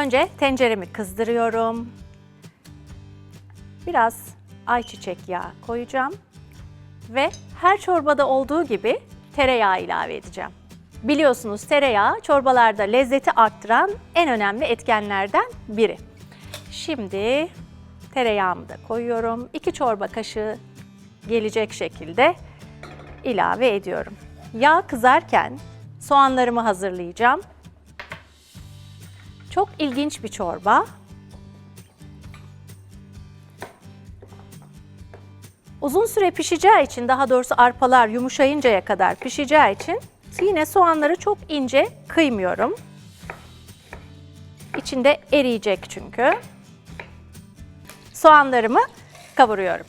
Önce tenceremi kızdırıyorum. Biraz ayçiçek yağı koyacağım ve her çorbada olduğu gibi tereyağı ilave edeceğim. Biliyorsunuz tereyağı çorbalarda lezzeti arttıran en önemli etkenlerden biri. Şimdi tereyağımı da koyuyorum. 2 çorba kaşığı gelecek şekilde ilave ediyorum. Yağ kızarken soğanlarımı hazırlayacağım. Çok ilginç bir çorba. Uzun süre pişeceği için, daha doğrusu arpalar yumuşayıncaya kadar pişeceği için yine soğanları çok ince kıymıyorum. İçinde eriyecek çünkü. Soğanlarımı kavuruyorum.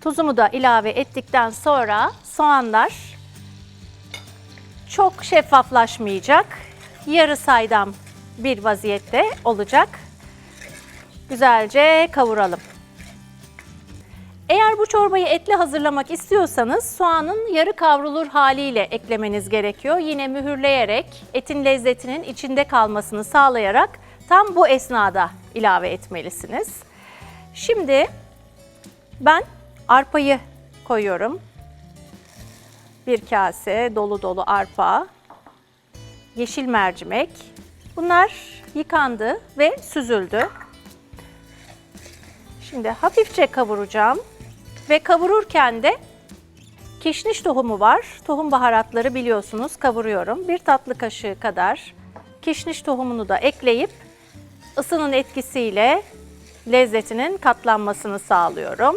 Tuzumu da ilave ettikten sonra soğanlar çok şeffaflaşmayacak. Yarı saydam bir vaziyette olacak. Güzelce kavuralım. Eğer bu çorbayı etli hazırlamak istiyorsanız soğanın yarı kavrulur haliyle eklemeniz gerekiyor. Yine mühürleyerek etin lezzetinin içinde kalmasını sağlayarak tam bu esnada ilave etmelisiniz. Şimdi ben arpayı koyuyorum. Bir kase dolu dolu arpa, yeşil mercimek. Bunlar yıkandı ve süzüldü. Şimdi hafifçe kavuracağım ve kavururken de kişniş tohumu var. Tohum baharatları biliyorsunuz kavuruyorum. Bir tatlı kaşığı kadar kişniş tohumunu da ekleyip ısının etkisiyle lezzetinin katlanmasını sağlıyorum.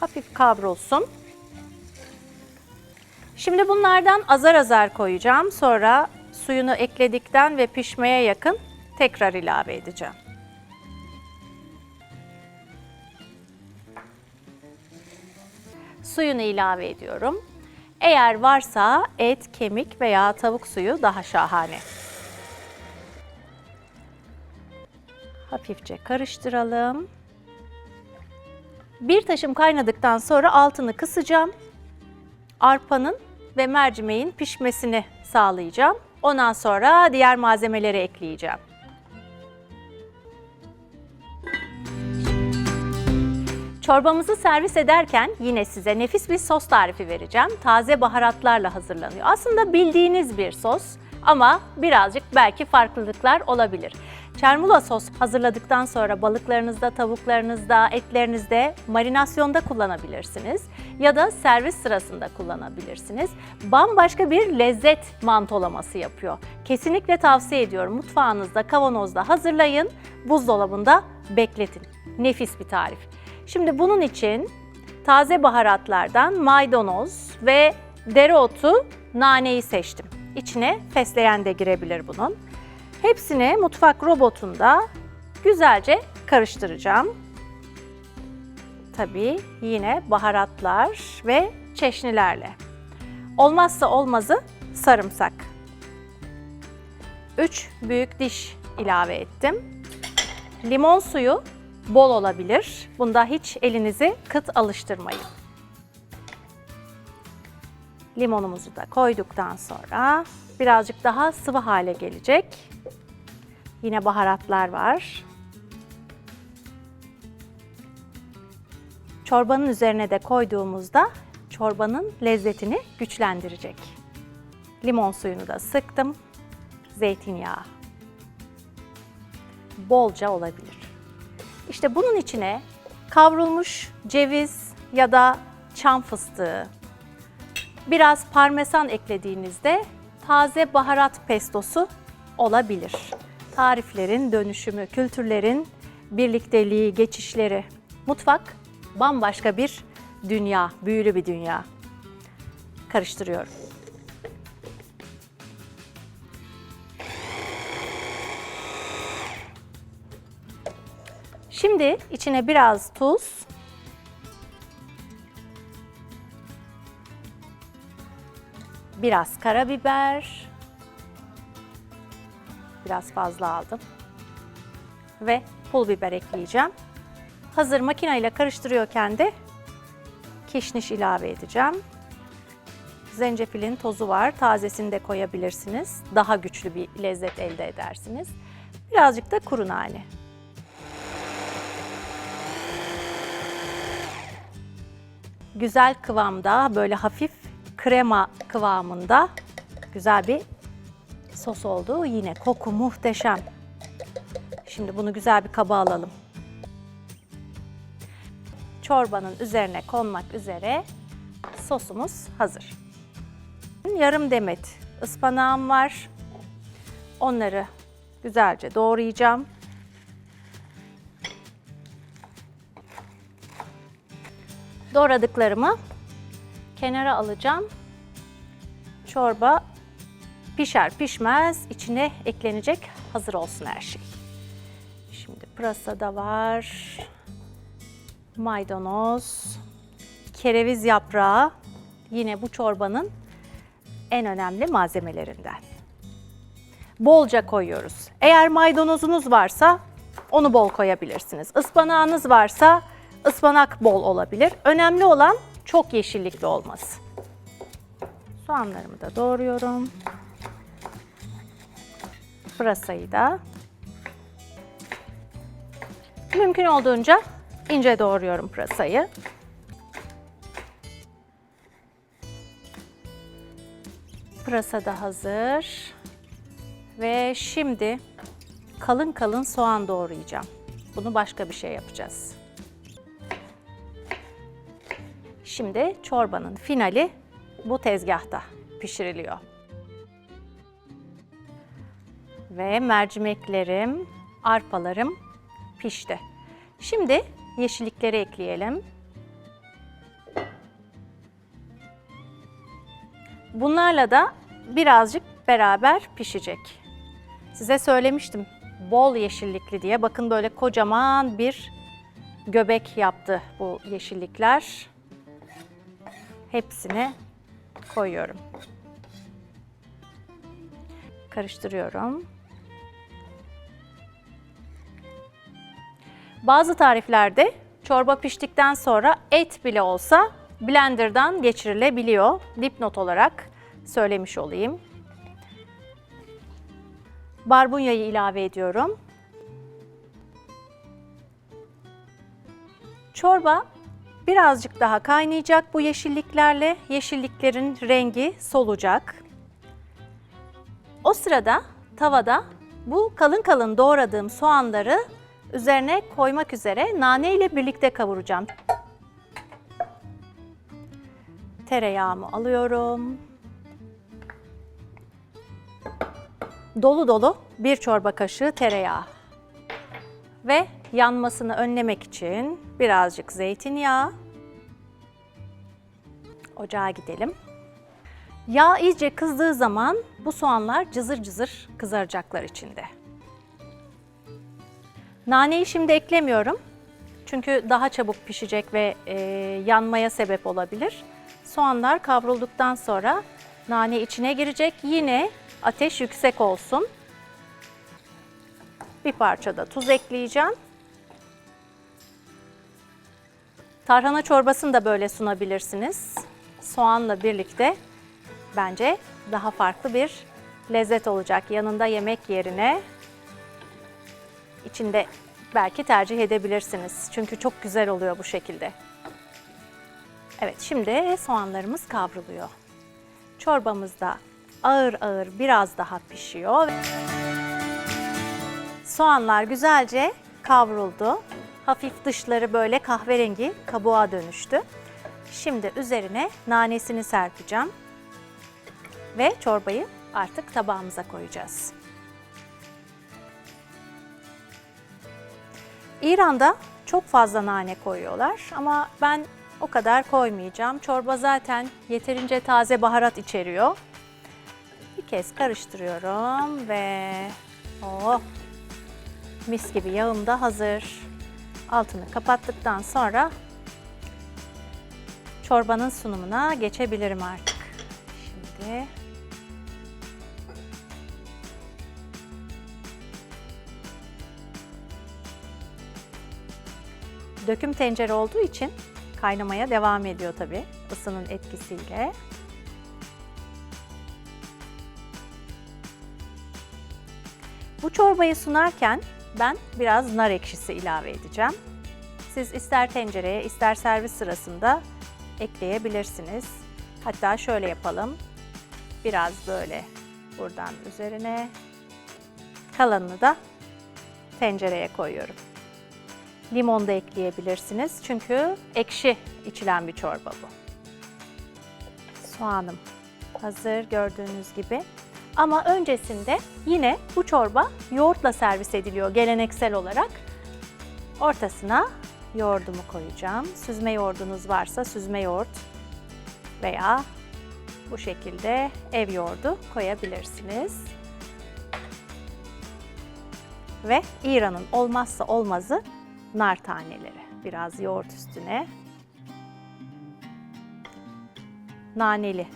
Hafif kavrulsun. Şimdi bunlardan azar azar koyacağım. Sonra suyunu ekledikten ve pişmeye yakın tekrar ilave edeceğim. Suyunu ilave ediyorum. Eğer varsa et, kemik veya tavuk suyu daha şahane. Hafifçe karıştıralım. Bir taşım kaynadıktan sonra altını kısacağım. Arpanın ve mercimeğin pişmesini sağlayacağım. Ondan sonra diğer malzemeleri ekleyeceğim. Çorbamızı servis ederken yine size nefis bir sos tarifi vereceğim. Taze baharatlarla hazırlanıyor. Aslında bildiğiniz bir sos ama birazcık belki farklılıklar olabilir. Çermula sos hazırladıktan sonra balıklarınızda, tavuklarınızda, etlerinizde marinasyonda kullanabilirsiniz ya da servis sırasında kullanabilirsiniz. Bambaşka bir lezzet mantolaması yapıyor. Kesinlikle tavsiye ediyorum. Mutfağınızda, kavanozda hazırlayın, buzdolabında bekletin. Nefis bir tarif. Şimdi bunun için taze baharatlardan maydanoz ve dereotu, naneyi seçtim. İçine fesleğen de girebilir bunun. Hepsini mutfak robotunda güzelce karıştıracağım. Tabii yine baharatlar ve çeşnilerle. Olmazsa olmazı sarımsak. 3 büyük diş ilave ettim. Limon suyu bol olabilir. Bunda hiç elinizi kıt alıştırmayın. Limonumuzu da koyduktan sonra birazcık daha sıvı hale gelecek. Yine baharatlar var. Çorbanın üzerine de koyduğumuzda çorbanın lezzetini güçlendirecek. Limon suyunu da sıktım. Zeytinyağı. Bolca olabilir. İşte bunun içine kavrulmuş ceviz ya da çam fıstığı, biraz parmesan eklediğinizde taze baharat pestosu olabilir. Tariflerin dönüşümü, kültürlerin birlikteliği, geçişleri. Mutfak bambaşka bir dünya, büyülü bir dünya. Karıştırıyorum. Şimdi içine biraz tuz, biraz karabiber, biraz fazla aldım ve pul biber ekleyeceğim. Hazır makineyle karıştırıyorken de kişniş ilave edeceğim. Zencefilin tozu var. Tazesini de koyabilirsiniz. Daha güçlü bir lezzet elde edersiniz. Birazcık da kuru nane. Güzel kıvamda, böyle hafif krema kıvamında güzel bir sos oldu. Yine koku muhteşem. Şimdi bunu güzel bir kaba alalım. Çorbanın üzerine konmak üzere sosumuz hazır. Yarım demet ıspanağım var. Onları güzelce doğrayacağım. Doğradıklarımı kenara alacağım. Çorba pişer pişmez içine eklenecek hazır olsun her şey. Şimdi pırasa da var. Maydanoz, kereviz yaprağı yine bu çorbanın en önemli malzemelerinden. Bolca koyuyoruz. Eğer maydanozunuz varsa onu bol koyabilirsiniz. Ispanağınız varsa ıspanak bol olabilir. Önemli olan çok yeşillikli olması. Soğanlarımı da doğruyorum. Pırasayı da mümkün olduğunca ince doğruyorum pırasayı. Pırasa da hazır. Ve şimdi kalın kalın soğan doğrayacağım. Bunu başka bir şey yapacağız. Şimdi çorbanın finali bu tezgahta pişiriliyor. Ve mercimeklerim, arpalarım pişti. Şimdi yeşillikleri ekleyelim. Bunlarla da birazcık beraber pişecek. Size söylemiştim bol yeşillikli diye. Bakın böyle kocaman bir göbek yaptı bu yeşillikler. Hepsini koyuyorum. Karıştırıyorum. Bazı tariflerde çorba piştikten sonra et bile olsa blenderdan geçirilebiliyor. Dipnot olarak söylemiş olayım. Barbunyayı ilave ediyorum. Çorba birazcık daha kaynayacak bu yeşilliklerle. Yeşilliklerin rengi solacak. O sırada tavada bu kalın kalın doğradığım soğanları üzerine koymak üzere nane ile birlikte kavuracağım. Tereyağımı alıyorum. Dolu dolu bir çorba kaşığı tereyağı. Ve yanmasını önlemek için birazcık zeytinyağı. Ocağa gidelim. Yağ iyice kızdığı zaman bu soğanlar cızır cızır kızaracaklar içinde. Naneyi şimdi eklemiyorum. Çünkü daha çabuk pişecek ve e, yanmaya sebep olabilir. Soğanlar kavrulduktan sonra nane içine girecek. Yine ateş yüksek olsun. Bir parça da tuz ekleyeceğim. Tarhana çorbasını da böyle sunabilirsiniz. Soğanla birlikte bence daha farklı bir lezzet olacak. Yanında yemek yerine içinde belki tercih edebilirsiniz. Çünkü çok güzel oluyor bu şekilde. Evet şimdi soğanlarımız kavruluyor. Çorbamız da ağır ağır biraz daha pişiyor. Soğanlar güzelce kavruldu. Hafif dışları böyle kahverengi kabuğa dönüştü. Şimdi üzerine nanesini serpeceğim. Ve çorbayı artık tabağımıza koyacağız. İran'da çok fazla nane koyuyorlar ama ben o kadar koymayacağım. Çorba zaten yeterince taze baharat içeriyor. Bir kez karıştırıyorum ve oh mis gibi yağım da hazır. Altını kapattıktan sonra çorbanın sunumuna geçebilirim artık. Şimdi Döküm tencere olduğu için kaynamaya devam ediyor tabi ısının etkisiyle. Bu çorbayı sunarken ben biraz nar ekşisi ilave edeceğim. Siz ister tencereye ister servis sırasında ekleyebilirsiniz. Hatta şöyle yapalım. Biraz böyle buradan üzerine kalanını da tencereye koyuyorum. Limon da ekleyebilirsiniz çünkü ekşi içilen bir çorba bu. Soğanım hazır gördüğünüz gibi. Ama öncesinde yine bu çorba yoğurtla servis ediliyor geleneksel olarak. Ortasına yoğurdumu koyacağım. Süzme yoğurdunuz varsa süzme yoğurt veya bu şekilde ev yoğurdu koyabilirsiniz. Ve İran'ın olmazsa olmazı nar taneleri. Biraz yoğurt üstüne. Naneli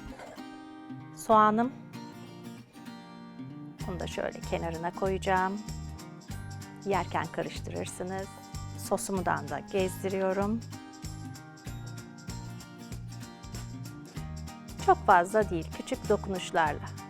soğanım. Bunu da şöyle kenarına koyacağım. Yerken karıştırırsınız. Sosumudan da gezdiriyorum. Çok fazla değil, küçük dokunuşlarla.